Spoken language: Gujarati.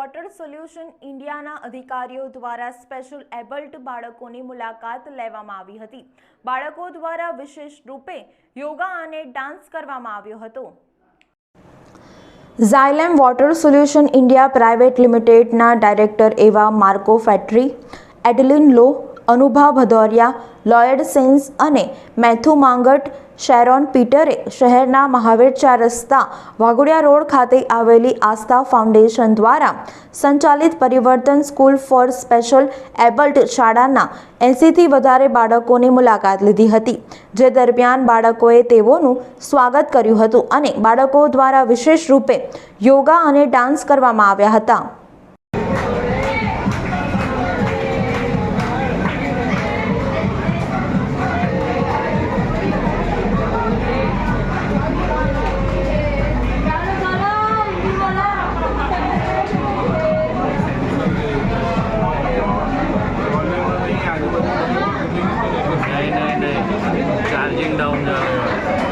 વોટર સોલ્યુશન ઇન્ડિયાના અધિકારીઓ દ્વારા સ્પેશિયલ એબલ્ટ બાળકોની મુલાકાત લેવામાં આવી હતી. બાળકો દ્વારા વિશેષ રૂપે યોગા અને ડાન્સ કરવામાં આવ્યો હતો. Xylem water solution India private લિમિટેડના ડાયરેક્ટર એવા માર્કો ફેક્ટરી એડલિન લો અનુભા ભદૌરિયા, લોયડ સેન્સ અને મેથુ માંગટ, શેરોન પીટરે શહેરના મહાવીર ચાર રસ્તા, વાઘોડિયા રોડ ખાતે આવેલી આસ્થા ફાઉન્ડેશન દ્વારા સંચાલિત પરિવર્તન સ્કૂલ ફોર સ્પેશિયલ એબલ્ટ શાળાના એંસીથી વધારે બાળકોની મુલાકાત લીધી હતી, જે દરમિયાન બાળકોએ તેઓનું સ્વાગત કર્યું હતું અને બાળકો દ્વારા વિશેષ રૂપે યોગા અને ડાન્સ કરવામાં આવ્યા હતા. này này này cả riêng đông rồi